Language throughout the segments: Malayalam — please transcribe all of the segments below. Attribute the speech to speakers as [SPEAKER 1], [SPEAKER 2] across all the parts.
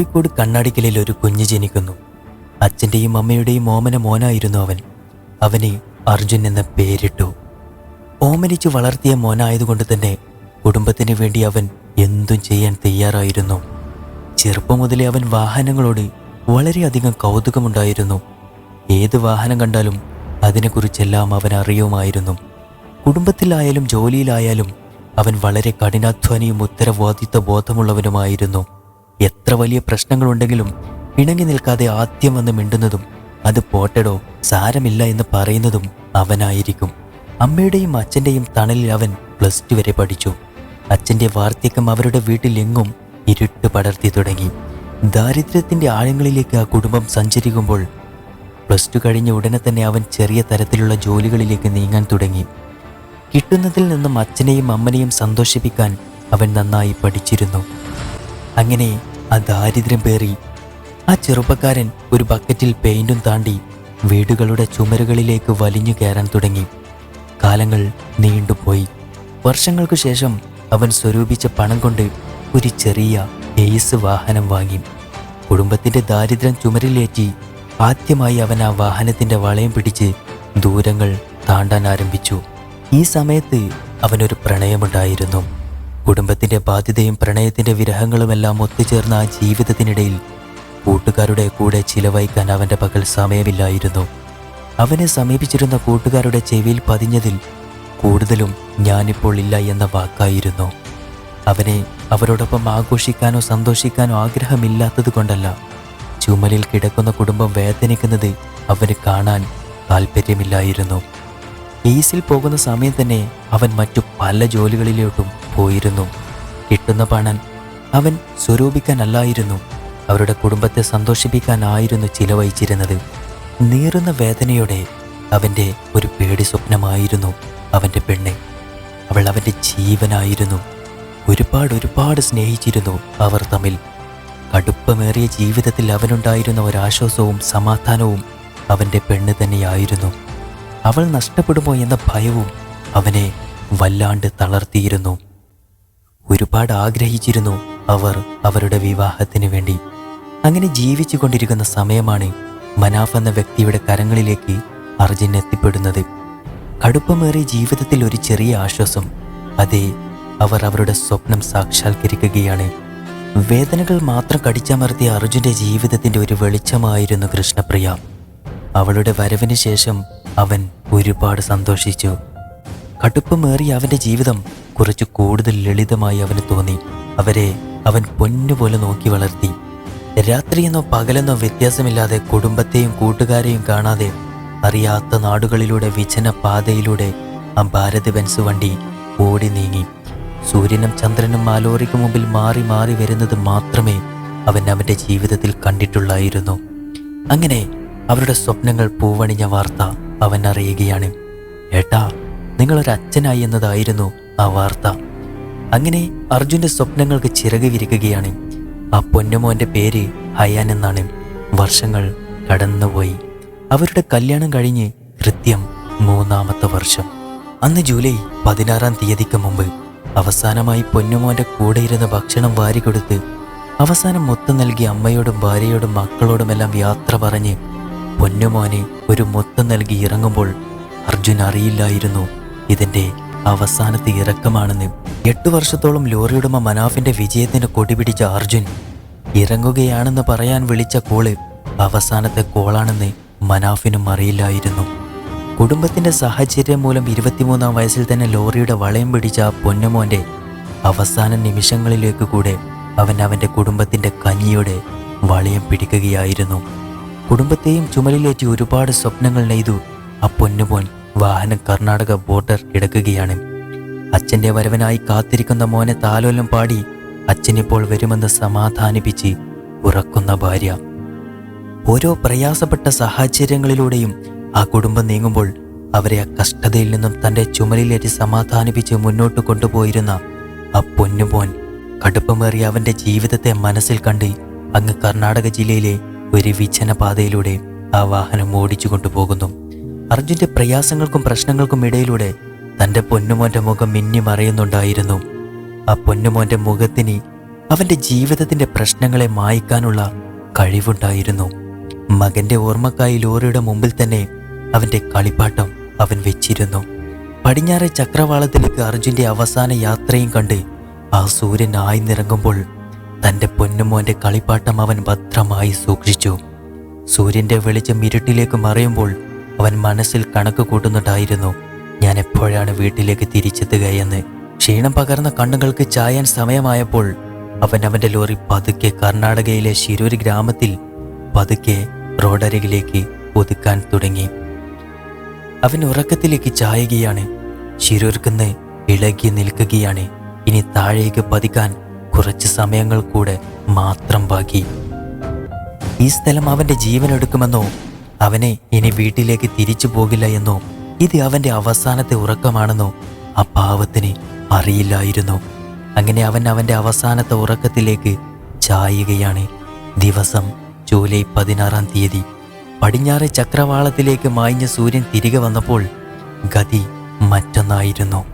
[SPEAKER 1] കോഴിക്കോട് കണ്ണാടിക്കലിൽ ഒരു കുഞ്ഞ് ജനിക്കുന്നു. അച്ഛന്റെയും അമ്മയുടെയും ഓമന മോനായിരുന്നു അവൻ. അവനെ അർജുൻ എന്ന പേരിട്ടു. ഓമനിച്ചു വളർത്തിയ മോനായതുകൊണ്ട് തന്നെ കുടുംബത്തിന് വേണ്ടി അവൻ എന്തും ചെയ്യാൻ തയ്യാറായിരുന്നു. ചെറുപ്പം മുതലേ അവൻ വാഹനങ്ങളോട് വളരെയധികം കൗതുകമുണ്ടായിരുന്നു. ഏത് വാഹനം കണ്ടാലും അതിനെക്കുറിച്ചെല്ലാം അവൻ അറിയുമായിരുന്നു. കുടുംബത്തിലായാലും ജോലിയിലായാലും അവൻ വളരെ കഠിനാധ്വാനിയും ഉത്തരവാദിത്വ ബോധമുള്ളവനുമായിരുന്നു എത്ര വലിയ പ്രശ്നങ്ങളുണ്ടെങ്കിലും ഇണങ്ങി നിൽക്കാതെ ആദ്യം വന്ന് മിണ്ടുന്നതും അത് പോട്ടടോ സാരമില്ല എന്ന് പറയുന്നതും അവനായിരിക്കും. അമ്മയുടെയും അച്ഛന്റെയും തണലിൽ അവൻ പ്ലസ് ടു വരെ പഠിച്ചു. അച്ഛന്റെ വാർദ്ധക്യം അവരുടെ വീട്ടിലെങ്ങും ഇരുട്ട് പടർത്തി തുടങ്ങി. ദാരിദ്ര്യത്തിന്റെ ആഴങ്ങളിലേക്ക് ആ കുടുംബം സഞ്ചരിക്കുമ്പോൾ പ്ലസ് ടു കഴിഞ്ഞ ഉടനെ തന്നെ അവൻ ചെറിയ തരത്തിലുള്ള ജോലികളിലേക്ക് നീങ്ങാൻ തുടങ്ങി. കിട്ടുന്നതിൽ നിന്നും അച്ഛനെയും അമ്മനെയും സന്തോഷിപ്പിക്കാൻ അവൻ നന്നായി പഠിച്ചിരുന്നു. അങ്ങനെ ആ ദാരിദ്ര്യം പേറി. ആ ചെറുപ്പക്കാരൻ ഒരു ബക്കറ്റിൽ പെയിന്റും താണ്ടി വീടുകളുടെ ചുമരുകളിലേക്ക് വലിഞ്ഞു കയറാൻ തുടങ്ങി. കാലങ്ങൾ നീണ്ടുപോയി വർഷങ്ങൾക്കു ശേഷം അവൻ സ്വരൂപിച്ച പണം കൊണ്ട് ഒരു ചെറിയ എയ്സ് വാഹനം വാങ്ങി. കുടുംബത്തിന്റെ ദാരിദ്ര്യം ചുമരിലേറ്റി ആദ്യമായി അവൻ ആ വാഹനത്തിന്റെ വളയം പിടിച്ച് ദൂരങ്ങൾ താണ്ടാൻ ആരംഭിച്ചു. ഈ സമയത്ത് അവനൊരു പ്രണയമുണ്ടായിരുന്നു. കുടുംബത്തിന്റെ ബാധ്യതയും പ്രണയത്തിന്റെ വിരഹങ്ങളുമെല്ലാം ഒത്തുചേർന്ന ആ ജീവിതത്തിനിടയിൽ കൂട്ടുകാരുടെ കൂടെ ചിലവഴിക്കാൻ അവന്റെ പകൽ സമയമില്ലായിരുന്നു. അവനെ സമീപിച്ചിരുന്ന കൂട്ടുകാരുടെ ചെവിയിൽ പതിഞ്ഞതിൽ കൂടുതലും ഞാനിപ്പോൾ ഇല്ല എന്ന വാക്കായിരുന്നു. അവനെ അവരോടൊപ്പം ആഘോഷിക്കാനോ സന്തോഷിക്കാനോ ആഗ്രഹമില്ലാത്തത് കൊണ്ടല്ല ചുമലിൽ കിടക്കുന്ന കുടുംബം വേദനിക്കുന്നത് അവന് കാണാൻ താല്പര്യമില്ലായിരുന്നു ഏസിൽ പോകുന്ന സമയം തന്നെ അവൻ മറ്റു പല ജോലികളിലോട്ടും പോയിരുന്നു. കിട്ടുന്ന പണം അവൻ സ്വരൂപിക്കാനല്ലായിരുന്നു. അവരുടെ കുടുംബത്തെ സന്തോഷിപ്പിക്കാനായിരുന്നു ചിലവഴിച്ചിരുന്നത്. നീറുന്ന വേദനയോടെ അവന്റെ ഒരു പേടി സ്വപ്നമായിരുന്നു അവന്റെ പെണ്ണ്. അവൾ അവന്റെ ജീവനായിരുന്നു. ഒരുപാട് ഒരുപാട് സ്നേഹിച്ചിരുന്നു അവർ തമ്മിൽ. കടുപ്പമേറിയ ജീവിതത്തിൽ അവനുണ്ടായിരുന്ന ഒരാശ്വാസവും സമാധാനവും അവന്റെ പെണ്ണ് തന്നെയായിരുന്നു. അവൾ നഷ്ടപ്പെടുമോ എന്ന ഭയവും അവനെ വല്ലാണ്ട് തളർത്തിയിരുന്നു. ഒരുപാട് ആഗ്രഹിച്ചിരുന്നു അവർ അവരുടെ വിവാഹത്തിന് വേണ്ടി. അങ്ങനെ ജീവിച്ചു കൊണ്ടിരിക്കുന്ന സമയമാണ് മനാഫ് എന്ന വ്യക്തിയുടെ കരങ്ങളിലേക്ക് അർജുൻ എത്തിപ്പെടുന്നത്. കടുപ്പമേറിയ ജീവിതത്തിൽ ഒരു ചെറിയ ആശ്വാസം അതെ അവർ അവരുടെ സ്വപ്നം സാക്ഷാത്കരിക്കുകയാണ്. വേദനകൾ മാത്രം കടിച്ചമർത്തിയ അർജുന്റെ ജീവിതത്തിന്റെ ഒരു വെളിച്ചമായിരുന്നു കൃഷ്ണപ്രിയ. അവളുടെ വരവിന് ശേഷം അവൻ ഒരുപാട് സന്തോഷിച്ചു. കടുപ്പമേറിയ അവന്റെ ജീവിതം കുറച്ച് കൂടുതൽ ലളിതമായി അവന് തോന്നി. അവരെ അവൻ പൊന്നുപോലെ നോക്കി വളർത്തി. രാത്രിയെന്നോ പകലെന്നോ വ്യത്യാസമില്ലാതെ കുടുംബത്തെയും കൂട്ടുകാരെയും കാണാതെ അറിയാത്ത നാടുകളിലൂടെ വിജന പാതയിലൂടെ ആ ഭാരത് ബെൻസ് വണ്ടി ഓടി നീങ്ങി. സൂര്യനും ചന്ദ്രനും മാലോറിക്ക് മുമ്പിൽ മാറി മാറി വരുന്നത് മാത്രമേ അവൻ അവന്റെ ജീവിതത്തിൽ കണ്ടിട്ടുള്ളായിരുന്നു. അങ്ങനെ അവരുടെ സ്വപ്നങ്ങൾ പൂവണിഞ്ഞ വാർത്ത അവൻ അറിയുകയാണ് ഏട്ടാ നിങ്ങളൊരു അച്ഛനായി എന്നതായിരുന്നു ആ വാർത്ത. അങ്ങനെ അർജുന്റെ സ്വപ്നങ്ങൾക്ക് ചിറക് വിരിക്കുകയാണ്. ആ പൊന്നുമോന്റെ പേര് ഹയാൻ എന്നാണ്. വർഷങ്ങൾ കടന്നുപോയി. അവരുടെ കല്യാണം കഴിഞ്ഞ് കൃത്യം മൂന്നാമത്തെ വർഷം. അന്ന് ജൂലൈ പതിനാറാം തീയതിക്ക് മുമ്പ് അവസാനമായി പൊന്നുമോന്റെ കൂടെ ഇരുന്ന് ഭക്ഷണം വാരി കൊടുത്ത് അവസാനം മൊത്തം നൽകി അമ്മയോടും ഭാര്യയോടും മക്കളോടുമെല്ലാം യാത്ര പറഞ്ഞ് പൊന്നുമോന് ഒരു മുത്തം നൽകി ഇറങ്ങുമ്പോൾ അർജുൻ അറിയില്ലായിരുന്നു. ഇതിന്റെ അവസാനത്തെ ഇറക്കമാണെന്ന്. എട്ട് വർഷത്തോളം ലോറിയുടമ മനാഫിന്റെ വിജയത്തിന് കൊടിപിടിച്ച അർജുൻ ഇറങ്ങുകയാണെന്ന് പറയാൻ വിളിച്ച കോൾ അവസാനത്തെ കോളാണെന്ന് മനാഫിനും അറിയില്ലായിരുന്നു. കുടുംബത്തിന്റെ സാഹചര്യം മൂലം ഇരുപത്തിമൂന്നാം വയസ്സിൽ തന്നെ ലോറിയുടെ വളയം പിടിച്ച ആ പൊന്നുമോന്റെ അവസാന നിമിഷങ്ങളിലേക്ക് കൂടെ അവൻ അവന്റെ കുടുംബത്തിന്റെ കഞ്ഞിയുടെ വളയം പിടിക്കുകയായിരുന്നു. കുടുംബത്തെയും ചുമലിലേറ്റി ഒരുപാട് സ്വപ്നങ്ങൾ നെയ്തു ആ പൊന്നുപോൻ വാഹനം കർണാടക ബോർഡർ കിടക്കുകയാണ്. അച്ഛന്റെ വരവനായി കാത്തിരിക്കുന്ന മോനെ താലോലം പാടി അച്ഛനിപ്പോൾ വരുമെന്ന് സമാധാനിപ്പിച്ച് ഉറക്കുന്ന ഭാര്യ. ഓരോ പ്രയാസപ്പെട്ട സാഹചര്യങ്ങളിലൂടെയും ആ കുടുംബം നീങ്ങുമ്പോൾ അവരെ ആ കഷ്ടതയിൽ നിന്നും തന്റെ ചുമലിലേറ്റി സമാധാനിപ്പിച്ച് മുന്നോട്ട് കൊണ്ടുപോയിരുന്ന ആ പൊന്നുപോൻ കടുപ്പമേറിയ അവന്റെ ജീവിതത്തെ മനസ്സിൽ കണ്ട് അങ്ങ് കർണാടക ജില്ലയിലെ ഒരു വിജന പാതയിലൂടെ ആ വാഹനം ഓടിച്ചു കൊണ്ടുപോകുന്നു. അർജുന്റെ പ്രയാസങ്ങൾക്കും പ്രശ്നങ്ങൾക്കും ഇടയിലൂടെ തന്റെ പൊന്നുമോന്റെ മുഖം മിന്നി മറയുന്നുണ്ടായിരുന്നു. ആ പൊന്നുമോന്റെ മുഖത്തിന് അവന്റെ ജീവിതത്തിന്റെ പ്രശ്നങ്ങളെ മായ്ക്കാനുള്ള കഴിവുണ്ടായിരുന്നു. മകന്റെ ഓർമ്മക്കായി ലോറിയുടെ മുമ്പിൽ തന്നെ അവന്റെ കളിപ്പാട്ടം അവൻ വെച്ചിരുന്നു. പടിഞ്ഞാറെ ചക്രവാളത്തിലേക്ക് അർജുന്റെ അവസാന യാത്രയും കണ്ട് ആ സൂര്യൻ ആയിന്നിറങ്ങുമ്പോൾ തന്റെ പൊന്നുമോന്റെ കളിപ്പാട്ടം അവൻ ഭദ്രമായി സൂക്ഷിച്ചു. സൂര്യന്റെ വെളിച്ചം ഇരുട്ടിലേക്ക് മറയുമ്പോൾ അവൻ മനസ്സിൽ കണക്ക് കൂട്ടുന്നുണ്ടായിരുന്നു ഞാൻ എപ്പോഴാണ് വീട്ടിലേക്ക് തിരിച്ചെത്തുകയെന്ന്? ക്ഷീണം പകർന്ന കണ്ണുകൾക്ക് ചായാൻ സമയമായപ്പോൾ അവൻ അവന്റെ ലോറി പതുക്കെ കർണാടകയിലെ ശിരൂർ ഗ്രാമത്തിൽ പതുക്കെ റോഡരികിലേക്ക് ഒതുക്കാൻ തുടങ്ങി. അവൻ ഉറക്കത്തിലേക്ക് ചായുകയാണ് ശിരൂർക്കുന്ന് ഇളകി നിൽക്കുകയാണ്. ഇനി താഴേക്ക് പതിക്കാൻ കുറച്ച് സമയങ്ങൾ കൂടെ മാത്രം ബാക്കി. ഈ സ്ഥലം അവന്റെ ജീവൻ എടുക്കുമെന്നോ അവനെ ഇനി വീട്ടിലേക്ക് തിരിച്ചു പോകില്ല എന്നോ ഇത് അവന്റെ അവസാനത്തെ ഉറക്കമാണെന്നോ ആ പാവത്തിന് അറിയില്ലായിരുന്നു. അങ്ങനെ അവൻ അവന്റെ അവസാനത്തെ ഉറക്കത്തിലേക്ക് ചായുകയാണ്. ദിവസം ജൂലൈ പതിനാറാം തീയതി. പടിഞ്ഞാറെ ചക്രവാളത്തിലേക്ക് മായിഞ്ഞ സൂര്യൻ തിരികെ വന്നപ്പോൾ ഗതി മറ്റൊന്നായിരുന്നു.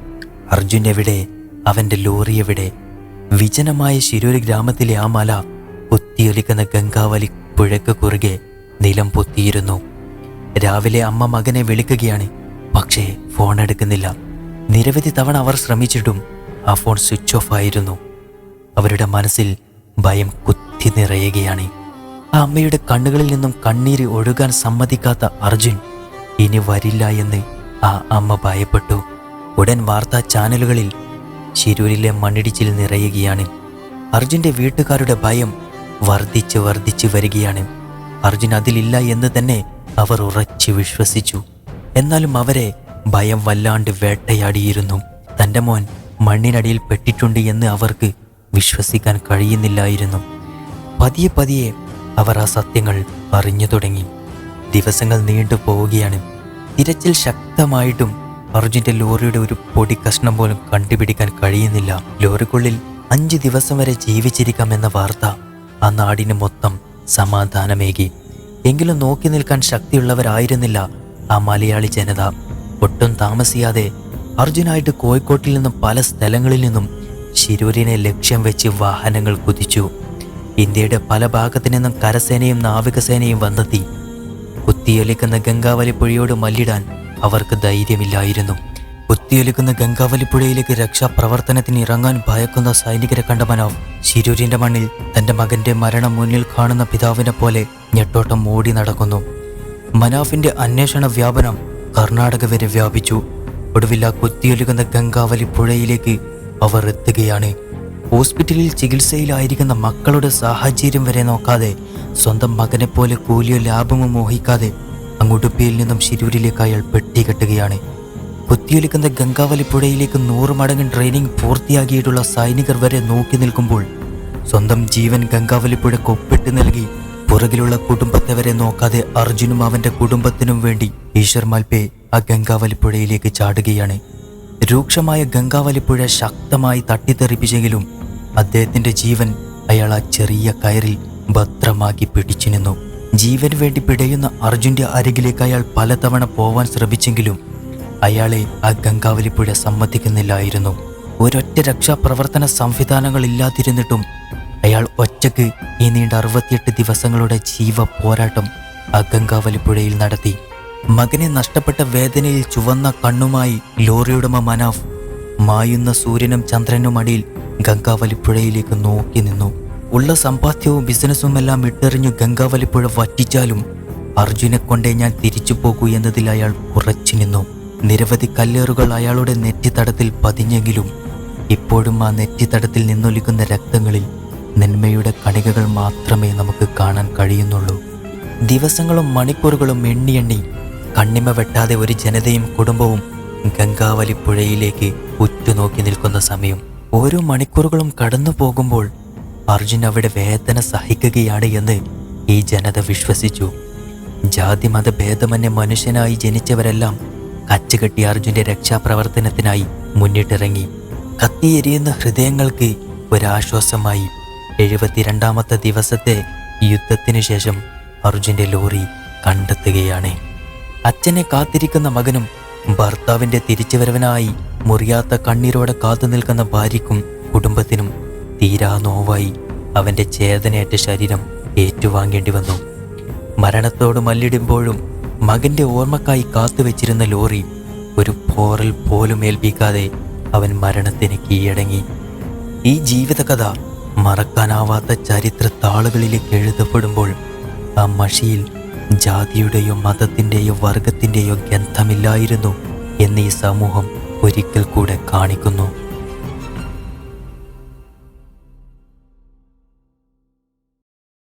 [SPEAKER 1] അർജുൻ എവിടെ? അവന്റെ ലോറി എവിടെ? വിജനമായ ശിരൂര് ഗ്രാമത്തിലെ ആ മല കുത്തിയൊലിക്കുന്ന ഗംഗാവലി പുഴയ്ക്ക് കുറുകെ നിലം പൊത്തിയിരുന്നു. രാവിലെ അമ്മ മകനെ വിളിക്കുകയാണ്. പക്ഷേ ഫോൺ എടുക്കുന്നില്ല. നിരവധി തവണ അവർ ശ്രമിച്ചിട്ടും ആ ഫോൺ സ്വിച്ച് ഓഫ് ആയിരുന്നു. അവരുടെ മനസ്സിൽ ഭയം കുത്തി നിറയുകയാണ്. ആ അമ്മയുടെ കണ്ണുകളിൽ നിന്നും കണ്ണീര് ഒഴുകാൻ സമ്മതിക്കാത്ത അർജുൻ ഇനി വരില്ല എന്ന് ആ അമ്മ ഭയപ്പെട്ടു. ഉടൻ വാർത്താ ചാനലുകളിൽ ശിരൂരിലെ മണ്ണിടിച്ചിൽ നിറയുകയാണ്. അർജുന്റെ വീട്ടുകാരുടെ ഭയം വർദ്ധിച്ച് വർദ്ധിച്ച് വരികയാണ്. അർജുൻ അതിലില്ല എന്ന് തന്നെ അവർ ഉറച്ചു വിശ്വസിച്ചു. എന്നാലും അവരെ ഭയം വല്ലാണ്ട് വേട്ടയാടിയിരുന്നു. തന്റെ മോൻ മണ്ണിനടിയിൽ പെട്ടിട്ടുണ്ട് എന്ന് അവർക്ക് വിശ്വസിക്കാൻ കഴിയുന്നില്ലായിരുന്നു. പതിയെ പതിയെ അവർ ആ സത്യങ്ങൾ അറിഞ്ഞു തുടങ്ങി. ദിവസങ്ങൾ നീണ്ടു പോവുകയാണ് തിരച്ചിൽ ശക്തമായിട്ടും അർജുന്റെ ലോറിയുടെ ഒരു പൊടി കഷ്ണം പോലും കണ്ടുപിടിക്കാൻ കഴിയുന്നില്ല. ലോറിക്കുള്ളിൽ അഞ്ച് ദിവസം വരെ ജീവിച്ചിരിക്കാമെന്ന വാർത്ത ആ നാടിന് മൊത്തം സമാധാനമേകി. എങ്കിലും നോക്കി നിൽക്കാൻ ശക്തിയുള്ളവരായിരുന്നില്ല ആ മലയാളി ജനത. ഒട്ടും താമസിയാതെ അർജുനായിട്ട് കോഴിക്കോട്ടിൽ നിന്നും പല സ്ഥലങ്ങളിൽ നിന്നും ശിരൂരിനെ ലക്ഷ്യം വെച്ച് വാഹനങ്ങൾ കുതിച്ചു. ഇന്ത്യയുടെ പല ഭാഗത്തു നിന്നും കരസേനയും നാവികസേനയും വന്നെത്തി. കുത്തിയൊലിക്കുന്ന ഗംഗാവലി പുഴയോട് മല്ലിടാൻ അവർക്ക് ധൈര്യമില്ലായിരുന്നു. കുത്തിയൊലിക്കുന്ന ഗംഗാവലിപ്പുഴയിലേക്ക് രക്ഷാപ്രവർത്തനത്തിന് ഇറങ്ങാൻ ഭയക്കുന്ന സൈനികരെ കണ്ട മനോ ശിരൂരിന്റെ മണ്ണിൽ തന്റെ മകന്റെ മരണം മുന്നിൽ കാണുന്ന പിതാവിനെ പോലെ ഞെട്ടോട്ടം ഓടി നടക്കുന്നു. മനാഫിന്റെ അന്വേഷണ വ്യാപനം കർണാടക വരെ വ്യാപിച്ചു. ഒടുവിൽ ആ കുത്തിയൊലിക്കുന്ന ഗംഗാവലി പുഴയിലേക്ക് അവർ എത്തുകയാണ്. ഹോസ്പിറ്റലിൽ ചികിത്സയിലായിരിക്കുന്ന മക്കളുടെ സാഹചര്യം വരെ നോക്കാതെ സ്വന്തം മകനെപ്പോലെ പോലെ കൂലിയോ ലാഭമോ മോഹിക്കാതെ അങ്ങുടുപ്പിയിൽ നിന്നും ശിരൂരിലേക്ക് അയാൾ പെട്ടി കെട്ടുകയാണ്. കുത്തിയൊലിക്കുന്ന ഗംഗാവലി പുഴയിലേക്ക് നൂറ് മടങ്ങ് ട്രെയിനിങ് പൂർത്തിയാക്കിയിട്ടുള്ള സൈനികർ വരെ നോക്കി നിൽക്കുമ്പോൾ സ്വന്തം ജീവൻ ഗംഗാവലി പുഴയ്ക്ക് ഒപ്പിട്ട് നൽകി. പുറകിലുള്ള കുടുംബത്തെ വരെ നോക്കാതെ അർജുനും അവന്റെ കുടുംബത്തിനും വേണ്ടി ഈശ്വർ മാൽപേ ആ ഗംഗാവലി പുഴയിലേക്ക് ചാടുകയാണ്. രൂക്ഷമായ ഗംഗാവലിപ്പുഴ ശക്തമായി തട്ടിത്തെറിപ്പിച്ചെങ്കിലും അദ്ദേഹത്തിന്റെ ജീവൻ അയാൾ ആ ചെറിയ കയറിൽ ഭദ്രമാക്കി പിടിച്ചു നിന്നു. ജീവന് വേണ്ടി പിടയുന്ന അർജുന്റെ അരികിലേക്ക് അയാൾ പലതവണ പോവാൻ ശ്രമിച്ചെങ്കിലും അയാളെ ആ ഗംഗാവലിപ്പുഴ സമ്മതിക്കുന്നില്ലായിരുന്നു. ഒരൊറ്റ രക്ഷാപ്രവർത്തന സംവിധാനങ്ങൾ ഇല്ലാതിരുന്നിട്ടും അയാൾ ഒറ്റയ്ക്ക് ഈ നീണ്ട അറുപത്തിയെട്ട് ദിവസങ്ങളുടെ ജീവ പോരാട്ടം ആ ഗംഗാവലിപ്പുഴയിൽ നടത്തി. മകനെ നഷ്ടപ്പെട്ട വേദനയിൽ ചുവന്ന കണ്ണുമായി ലോറിയുടമ മനാഫ് മായുന്ന സൂര്യനും ചന്ദ്രനും അടിയിൽ ഗംഗാവലിപ്പുഴയിലേക്ക് നോക്കി നിന്നു. ഉള്ള സമ്പാദ്യവും ബിസിനസ്സും എല്ലാം ഇട്ടെറിഞ്ഞു ഗംഗാവലിപ്പുഴ വറ്റിച്ചാലും അർജുനെ കൊണ്ടേ ഞാൻ തിരിച്ചു പോകൂ എന്നതിൽ അയാൾ ഉറച്ചു നിന്നു. നിരവധി കല്ലേറുകൾ അയാളുടെ നെറ്റിത്തടത്തിൽ പതിഞ്ഞെങ്കിലും ഇപ്പോഴും ആ നെറ്റിത്തടത്തിൽ നിന്നൊലിക്കുന്ന രക്തങ്ങളിൽ നന്മയുടെ കണികകൾ മാത്രമേ നമുക്ക് കാണാൻ കഴിയുന്നുള്ളൂ. ദിവസങ്ങളും മണിക്കൂറുകളും എണ്ണി എണ്ണി കണ്ണിമ വെട്ടാതെ ഒരു ജനതയും കുടുംബവും ഗംഗാവലി പുഴയിലേക്ക് ഉറ്റുനോക്കി നിൽക്കുന്ന സമയം. ഓരോ മണിക്കൂറുകളും കടന്നു പോകുമ്പോൾ അർജുൻ അവിടെ വേദന സഹിക്കുകയാണ് എന്ന് ഈ ജനത വിശ്വസിച്ചു. ജാതിമത ഭേദമന്യ മനുഷ്യനായി ജനിച്ചവരെല്ലാം കച്ചുകെട്ടി അർജുന്റെ രക്ഷാപ്രവർത്തനത്തിനായി മുന്നിട്ടിറങ്ങി. കത്തിയെരിയുന്ന ഹൃദയങ്ങൾക്ക് ഒരാശ്വാസമായി. എഴുപത്തിരണ്ടാമത്തെ ദിവസത്തെ യുദ്ധത്തിനു ശേഷം അർജുന്റെ ലോറി കണ്ടെത്തുകയാണ്. അച്ഛനെ കാത്തിരിക്കുന്ന മകനും ഭർത്താവിന്റെ തിരിച്ചുവരവനായി മുറിയാത്ത കണ്ണീരോടെ കാത്തു നിൽക്കുന്ന ഭാര്യയ്ക്കും കുടുംബത്തിനും തീരാ നോവായി അവന്റെ ചേതനയേറ്റ ശരീരം ഏറ്റുവാങ്ങേണ്ടി വന്നു. മരണത്തോട് മല്ലിടുമ്പോഴും മകന്റെ ഓർമ്മക്കായി കാത്തുവെച്ചിരുന്ന ലോറി ഒരു പോറൽ പോലും ഏൽപ്പിക്കാതെ അവൻ മരണത്തിന് കീഴടങ്ങി. ഈ ജീവിതകഥ മറക്കാനാവാത്ത ചരിത്ര താളുകളിലേക്ക് എഴുതപ്പെടുമ്പോൾ ആ മഷിയിൽ ജാതിയുടെയോ മതത്തിന്റെയോ വർഗത്തിന്റെയോ ഗന്ധമില്ലായിരുന്നു എന്നീ സമൂഹം ഒരിക്കൽ കൂടെ കാണിക്കുന്നു.